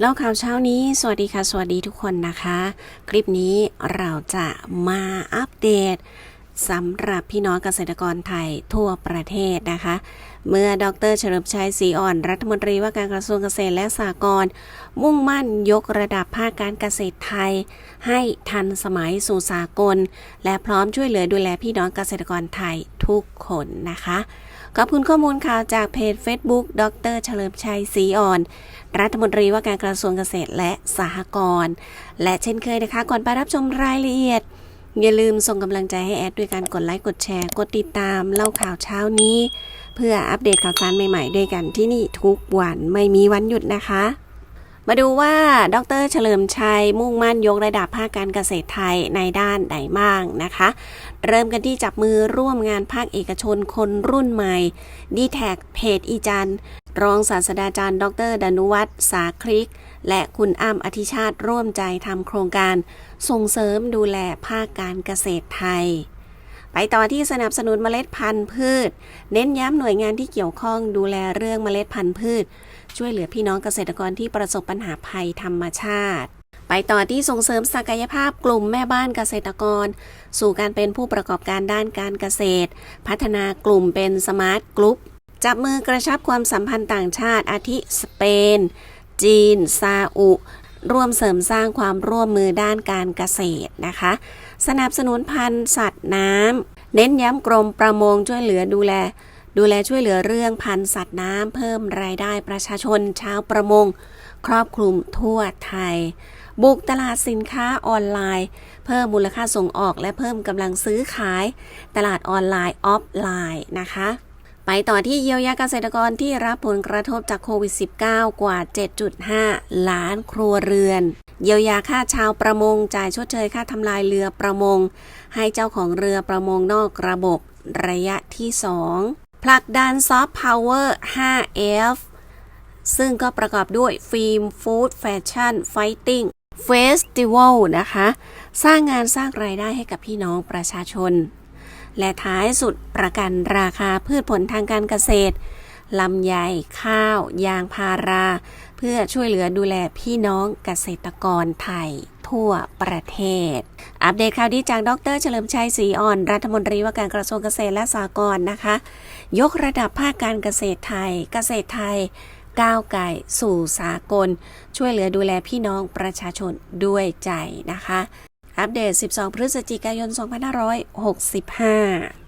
เล่าข่าวเช้านี้ สวัสดีค่ะ สวัสดีทุกคนนะคะ คลิปนี้เราจะมาอัปเดต สำหรับพี่น้องเกษตรกรไทยทั่วประเทศนะคะ เมื่อดรเฉลิมชัยศรีอ่อน รัฐมนตรีว่าการกระทรวงเกษตรและสหกรณ์มุ่งมั่นยกระดับภาคการเกษตรไทย ให้ทันสมัยสู่สากล และพร้อมช่วยเหลือดูแลพี่น้องเกษตรกรไทยทุกคนนะคะขอบคุณข้อมูลข่าวจากเพจ Facebook ดรเฉลิมชัยศรีอ่อน รัฐมนตรีว่าการกระทรวงเกษตรและสหกรณ์และเช่นเคยนะคะ ก่อนไปรับชมรายละเอียด อย่าลืมส่งกำลังใจให้แอดด้วยการกดไลค์กดแชร์ กดติดตามเล่าข่าวเช้านี้ เพื่ออัปเดตข่าวสารใหม่ๆ ด้วยกันที่นี่ทุกวันไม่มีวันหยุดนะคะ มาดูว่าดรเฉลิมชัยมุ่งมั่นยกระดับภาคการเกษตรไทยในด้านไหนบ้างนะคะ เริ่มกันที่จับมือร่วมงานภาคเอกชนคนรุ่นใหม่ดีแท็กเพจอีจัน รองศาสตราจารย์ ดร ดนุวัฒน์สาคริก และคุณอ้ำอธิชาติร่วมใจทำโครงการ ส่งเสริมดูแลภาคการเกษตรไทย ไปต่อที่สนับสนุนเมล็ดพันธุ์พืช เน้นย้ำหน่วยงานที่เกี่ยวข้องดูแลเรื่องเมล็ดพันธุ์พืช ช่วยเหลือพี่น้องเกษตรกรที่ประสบปัญหาภัยธรรมชาติไปต่อที่ส่งเสริมศักยภาพกลุ่มแม่บ้านเกษตรกร สู่การเป็นผู้ประกอบการด้านการเกษตร พัฒนากลุ่มเป็นสมาร์ทกลุ่ม จับมือกระชับความสัมพันธ์ต่างชาติ อาทิสเปน จีน ซาอุ ร่วมเสริมสร้างความร่วมมือด้านการเกษตรนะคะ สนับสนุนพันธุ์สัตว์น้ำเน้นย้ำกรมประมงช่วยเหลือดูแล ดูแลช่วยเหลือเรื่องพันธุ์สัตว์น้ำเพิ่มรายได้ประชาชนชาวประมง ครอบคลุมทั่วไทย บุกตลาดสินค้าออนไลน์ เพิ่มมูลค่าส่งออกและเพิ่มกำลังซื้อขาย ตลาดออนไลน์ออฟไลน์นะคะ ไปต่อที่เยียวยาเกษตรกรที่รับผลกระทบจากโควิด -19 กว่า 7.5 ล้านครัวเรือน เยียวยาค่าชาวประมง จ่ายชดเชยค่าทำลายเรือประมง ให้เจ้าของเรือประมงนอกระบบ ระยะที่ 2 ผลักดันซอฟต์พาวเวอร์ 5F ซึ่งก็ประกอบด้วยฟิล์มฟู้ดแฟชั่นไฟติ้งเฟสติวัลนะคะ สร้างงานสร้างรายได้ให้กับพี่น้องประชาชน และท้ายสุดประกันราคาพืชผลทางการเกษตรลำไยข้าว ยางพารา เพื่อช่วยเหลือดูแลพี่น้องเกษตรกรไทยทั่วประเทศ อัปเดตข่าวดีจากดรเฉลิมชัยศรีอ่อน รัฐมนตรีว่าการกระทรวงเกษตรและสหกรณ์นะคะ ยกระดับภาคการเกษตรไทย เกษตรไทยก้าวไก่สู่สากล ช่วยเหลือดูแลพี่น้องประชาชนด้วยใจนะคะ อัปเดต 12 พฤศจิกายน 2565